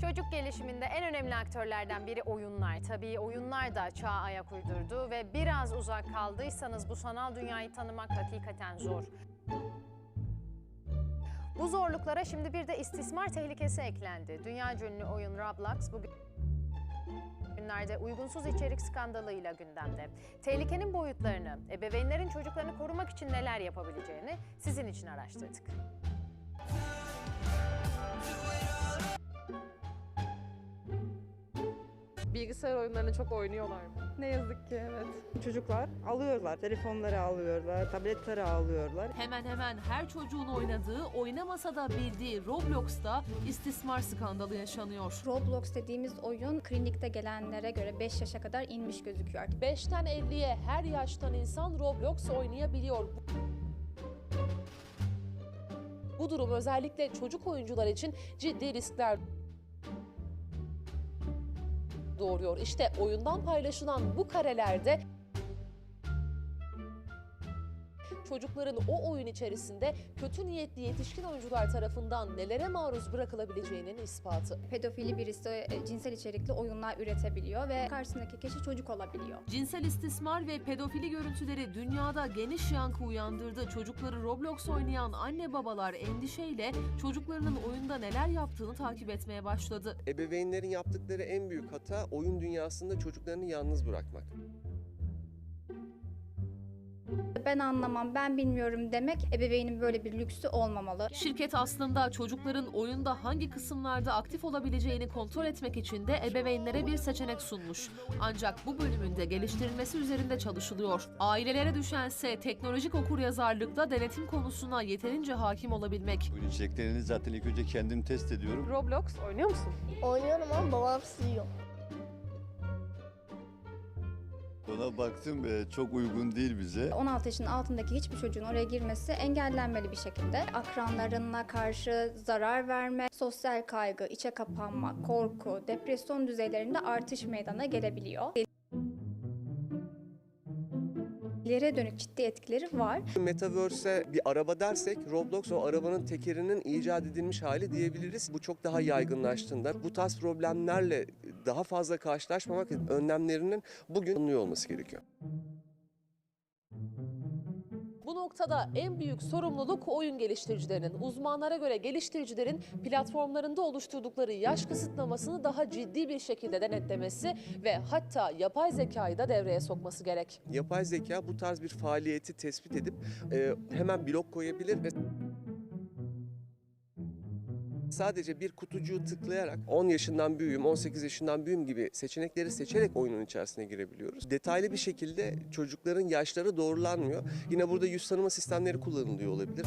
Çocuk gelişiminde en önemli aktörlerden biri oyunlar. Tabii oyunlar da çağa ayak uydurdu ve biraz uzak kaldıysanız bu sanal dünyayı tanımak hakikaten zor. Bu zorluklara şimdi bir de istismar tehlikesi eklendi. Dünya ünlü oyun Roblox bugün günlerde uygunsuz içerik skandalıyla gündemde. Tehlikenin boyutlarını, ebeveynlerin çocuklarını korumak için neler yapabileceğini sizin için araştırdık. Bilgisayar oyunlarını çok oynuyorlar mı? Ne yazık ki evet. Çocuklar alıyorlar, telefonları alıyorlar, tabletleri alıyorlar. Hemen hemen her çocuğun oynadığı, oynamasa da bildiği Roblox'ta istismar skandalı yaşanıyor. Roblox dediğimiz oyun klinikte gelenlere göre 5 yaşa kadar inmiş gözüküyor artık. 5'ten 50'ye her yaştan insan Roblox oynayabiliyor. Bu durum özellikle çocuk oyuncular için ciddi riskler doğuruyor. İşte oyundan paylaşılan bu karelerde çocukların o oyun içerisinde kötü niyetli yetişkin oyuncular tarafından nelere maruz bırakılabileceğinin ispatı. Pedofili birisi e, cinsel içerikli oyunlar üretebiliyor ve karşısındaki kişi çocuk olabiliyor. Cinsel istismar ve pedofili görüntüleri dünyada geniş yankı uyandırdı. Çocukları Roblox oynayan anne babalar endişeyle çocuklarının oyunda neler yaptığını takip etmeye başladı. Ebeveynlerin yaptıkları en büyük hata oyun dünyasında çocuklarını yalnız bırakmak. Ben anlamam, ben bilmiyorum demek ebeveynin böyle bir lüksü olmamalı. Şirket aslında çocukların oyunda hangi kısımlarda aktif olabileceğini kontrol etmek için de ebeveynlere bir seçenek sunmuş. Ancak bu bölümünde geliştirilmesi üzerinde çalışılıyor. Ailelere düşense teknolojik okuryazarlıkla denetim konusuna yeterince hakim olabilmek. Oyun içeriklerini zaten ilk önce kendim test ediyorum. Roblox oynuyor musun? Oynuyorum ama babam siliyor. Baktım e, çok uygun değil bize. 16 yaşın altındaki hiçbir çocuğun oraya girmesi engellenmeli bir şekilde. Akranlarına karşı zarar verme, sosyal kaygı, içe kapanma, korku, depresyon düzeylerinde artış meydana gelebiliyor. İleriye dönük ciddi etkileri var. Metaverse'e bir araba dersek Roblox o arabanın tekerinin icat edilmiş hali diyebiliriz. Bu çok daha yaygınlaştığında bu tarz problemlerle daha fazla karşılaşmamak önlemlerinin bugün alınıyor olması gerekiyor. Bu noktada en büyük sorumluluk oyun geliştiricilerinin. Uzmanlara göre geliştiricilerin platformlarında oluşturdukları yaş kısıtlamasını daha ciddi bir şekilde denetlemesi ve hatta yapay zekayı da devreye sokması gerek. Yapay zeka bu tarz bir faaliyeti tespit edip e, hemen blok koyabilir ve sadece bir kutucuğu tıklayarak 10 yaşından büyüğüm, 18 yaşından büyüğüm gibi seçenekleri seçerek oyunun içerisine girebiliyoruz. Detaylı bir şekilde çocukların yaşları doğrulanmıyor. Yine burada yüz tanıma sistemleri kullanılıyor olabilir.